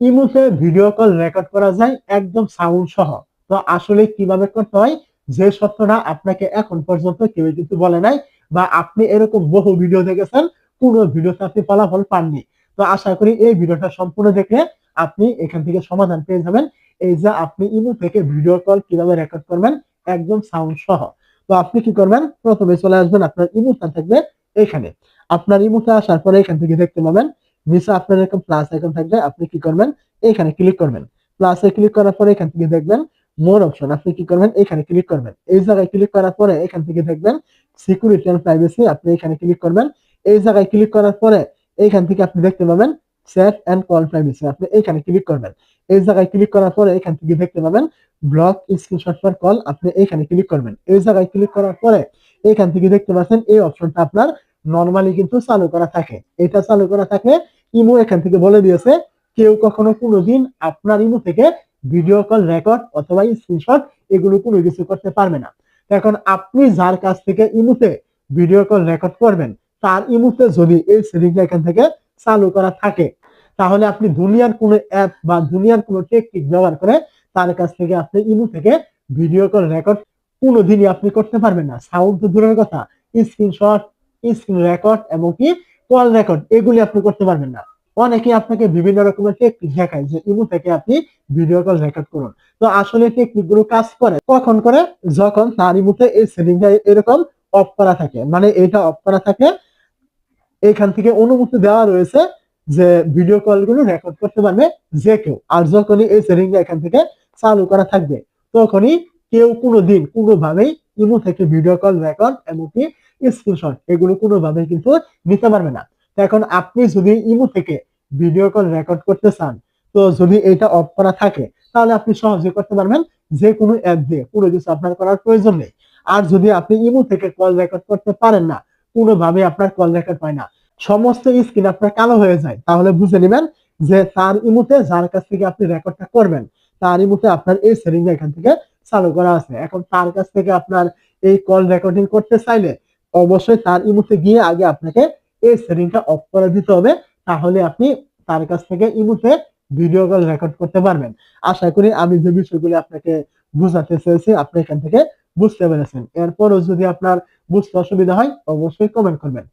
ইমোতে video call record করা যায়, একদম সাউন্ড সহ। তো আসলে কীভাবে করতে হয়, যে সত্যটা আপনাকে এখন পর্যন্ত কেউ কিন্তু বলে নাই বা আপনি এরকম বহু ভিডিও দেখেছেন কোনো ভিডিওতে আপনি ফলাফল পাননি। তো আশা করি এই ভিডিওটা সম্পূর্ণ দেখে আপনি এখান থেকে সমাধান পেয়ে যাবেন। এই যে আপনি ইমো থেকে ভিডিও কল কীভাবে রেকর্ড করবেন, একদম সাউন্ড সহ। তো আপনি কি করবেন, প্রথমে চলে আসবেন, আপনার ইমোটা থাকবে এখানে। আপনার ইমোতে আসার পরে এখান থেকে দেখতে পাবেন নিচে আপনার এরকম প্লাস আইকন থাকবে, আপনি কি করবেন? এখানে ক্লিক করবেন। প্লাসে ক্লিক করার পরে এখান থেকে দেখবেন মোর অপশন আপনি কি করবেন? এখানে ক্লিক করবেন। এই জায়গায় ক্লিক করার পরে এখান থেকে দেখবেন সিকিউরিটি এন্ড প্রাইভেসি আপনি এখানে ক্লিক করবেন। এই জায়গায় ক্লিক করার পরে এইখান থেকে আপনি দেখতে পাবেন সেট এন্ড কল প্রাইভেসি আপনি এখানে ক্লিক করবেন। এই জায়গায় ক্লিক করার পরে এখান থেকে দেখতে পাবেন ব্লক স্ক্রিনশট ফর কল আপনি এখানে ক্লিক করবেন। এই জায়গায় ক্লিক করার পরে এখান থেকে দেখতে পাচ্ছেন এই অপশনটা আপনার নর্মালি কিন্তু চালু করা থাকে। এটা চালু করা থাকে ইমো এখান থেকে বলে দিয়েছে, কেউ কখনো কোনোদিন আপনার ইমো থেকে ভিডিও কল রেকর্ড অথবা স্ক্রিনশট এগুলো কোনো কিছু করতে পারবে না। এখন আপনি যার কাছ থেকে ইমোতে ভিডিও কল রেকর্ড করবেন, তার ইমুতে যদি এই সেটিংটা এখান থেকে চালু করা থাকে, তাহলে আপনি দুনিয়ার কোনো অ্যাপ বা দুনিয়ার কোনো টেকনিক ব্যবহার করে তার কাছ থেকে আপনি ইমো থেকে ভিডিও কল রেকর্ড কোনোদিনই আপনি করতে পারবেন না। সাউন্ড তো দূরের কথা স্ক্রিনশট স্ক্রিন রেকর্ড এবং কি কল রেকর্ড এগুলি আপনি করতে পারবেন না। অনেকে আপনাকে বিভিন্ন রকমের টেকনিক দেখায় যে ইমো থেকে আপনি ভিডিও কল রেকর্ড করুন। তো আসলে টেকনিকগুলো কাজ করে, কখন করে, যখন তার ইমোতে এই সেটিংটা এরকম অফ করা থাকে। মানে এটা অফ করা থাকে, এখান থেকে অনুমতি দেওয়া রয়েছে যে ভিডিও কলগুলো রেকর্ড করতে পারবে যে কেউ। আর যখনই এই সেটিংটা এখান থেকে চালু করা থাকবে, তখনই কেউ কোনো দিন কোনোভাবেই ইমো থেকে ভিডিও কল রেকর্ড এমনকি স্ক্রিনশট এগুলো কোনোভাবেই কিন্তু নিতে পারবে না। তো এখন আপনি যদি ইমো থেকে ভিডিও কল রেকর্ড করতে চান, তো যদি এটা অফ করা থাকে, তাহলে আপনি সহজে করতে পারবেন যে কোনো অ্যাপ দিয়ে। কোনো কিছু আপনার করার প্রয়োজন নেই। আর যদি আপনি ইমো থেকে কল রেকর্ড করতে পারেন না কোনোভাবে আপনার কল রেকর্ড হয় না। সমস্ত স্ক্রিন আপনার কালো হয়ে যায়, তাহলে বুঝে নেবেন যে তার ইমোতে যার কাছ থেকে আপনি রেকর্ডটা করবেন, তার ইমোতে আপনার এই সেটিং এখান থেকে চালু করা আছে। এখন তার কাছ থেকে আপনার এই কল রেকর্ডিং করতে চাইলে অবশ্যই তার ইমোতে গিয়ে আগে আপনাকে এই সেটিংটা অফ করে দিতে হবে। তাহলে আপনি তার কাছ থেকে ইমোতে ভিডিও কল রেকর্ড করতে পারবেন। আশা করি আমি যে বিষয়গুলি আপনাকে বুঝাতে চেয়েছি, আপনি এখান থেকে বুঝতে পেরেছেন। এরপরও যদি আপনার বুঝতে অসুবিধা হয়, অবশ্যই কমেন্ট করবেন।